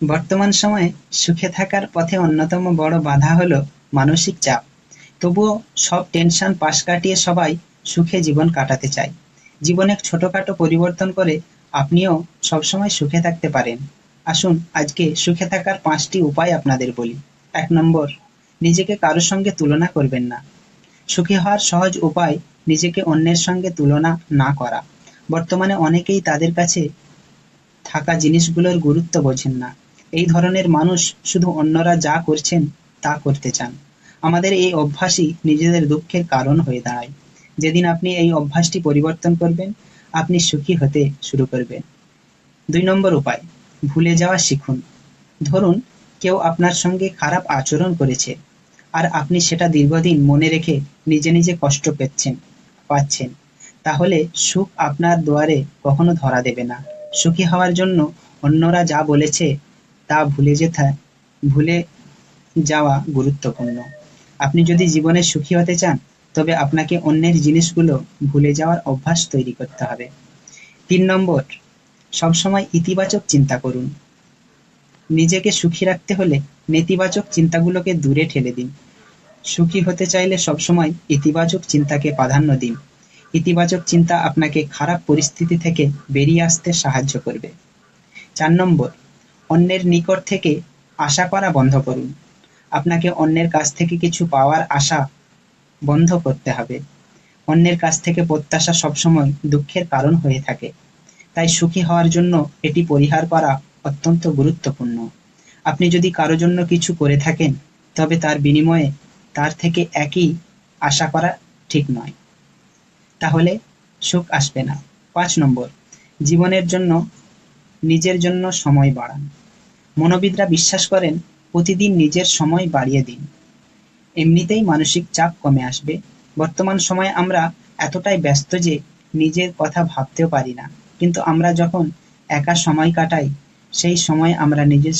বর্তমান সময়ে সুখে থাকার পথে অন্যতম বড় বাধা হলো মানসিক চাপ। তবুও সব টেনশন পাশ কাটিয়ে সবাই সুখে জীবন কাটাতে চায়। জীবনে ছোটখাটো পরিবর্তন করে আপনিও সবসময় সুখে থাকতে পারেন। আসুন, আজকে সুখে থাকার পাঁচটি উপায় আপনাদের বলি। এক নম্বর, নিজেকে কারোর সঙ্গে তুলনা করবেন না। সুখী হওয়ার সহজ উপায় নিজেকে অন্যের সঙ্গে তুলনা না করা। বর্তমানে অনেকেই তাদের কাছে থাকা জিনিসগুলোর গুরুত্ব বোঝেন না। এই ধরনের মানুষ শুধু অন্যরা যা করছেন তা করতে চান। আমাদের এই অভ্যাসই নিজেদের দুঃখের কারণ হয়ে দাঁড়ায়। যেদিন আপনি এই অভ্যাসটি পরিবর্তন করবেন, আপনি সুখী হতে শুরু করবেন। দুই নম্বর উপায়, ভুলে যাওয়া শিখুন। ধরুন, কেউ আপনার সঙ্গে খারাপ আচরণ করেছে, আর আপনি সেটা দীর্ঘদিন মনে রেখে নিজে নিজে কষ্ট পেচ্ছেন, পাচ্ছেন। তাহলে সুখ আপনার দুয়ারে কখনো ধরা দেবে না। সুখী হওয়ার জন্য অন্যরা যা বলেছে তা ভুলে যেতে ভুলে যাওয়া গুরুত্বপূর্ণ। আপনি যদি জীবনে সুখী হতে চান, তবে আপনাকে অন্যের জিনিসগুলো ভুলে যাওয়ার অভ্যাস তৈরি করতে হবে। তিন নম্বর, সবসময় ইতিবাচক চিন্তা করুন। নিজেকে সুখী রাখতে হলে নেতিবাচক চিন্তাগুলোকে দূরে ঠেলে দিন। সুখী হতে চাইলে সবসময় ইতিবাচক চিন্তাকে প্রাধান্য দিন। ইতিবাচক চিন্তা আপনাকে খারাপ পরিস্থিতি থেকে বেরিয়ে আসতে সাহায্য করবে। চার নম্বর অন্যের নিকট থেকে আশা করা বন্ধ করুন। আপনাকে অন্যের কাছ থেকে কিছু পাওয়ার আশা বন্ধ করতে হবে। অন্যের কাছ থেকে প্রত্যাশা সবসময় দুঃখের কারণ হয়ে থাকে। তাই সুখী হওয়ার জন্য এটি পরিহার করা অত্যন্ত গুরুত্বপূর্ণ। আপনি যদি কারও জন্য কিছু করে থাকেন, তবে তার বিনিময়ে তার থেকে একই আশা করা ঠিক নয়। তাহলে সুখ আসবে না। পাঁচ নম্বর, জীবনের জন্য, নিজের জন্য সময় বাড়ান। মনোবিদরা বিশ্বাস করেন, প্রতিদিন নিজের সময় বাড়িয়ে দিন। এমনিতেই মানসিক চাপ কমে আসবে। বর্তমান সময়ে আমরা এতটাই ব্যস্ত যে নিজের কথা ভাবতেও পারি না। কিন্তু আমরা যখন একা সময় কাটাই, সেই সময় আমরা নিজের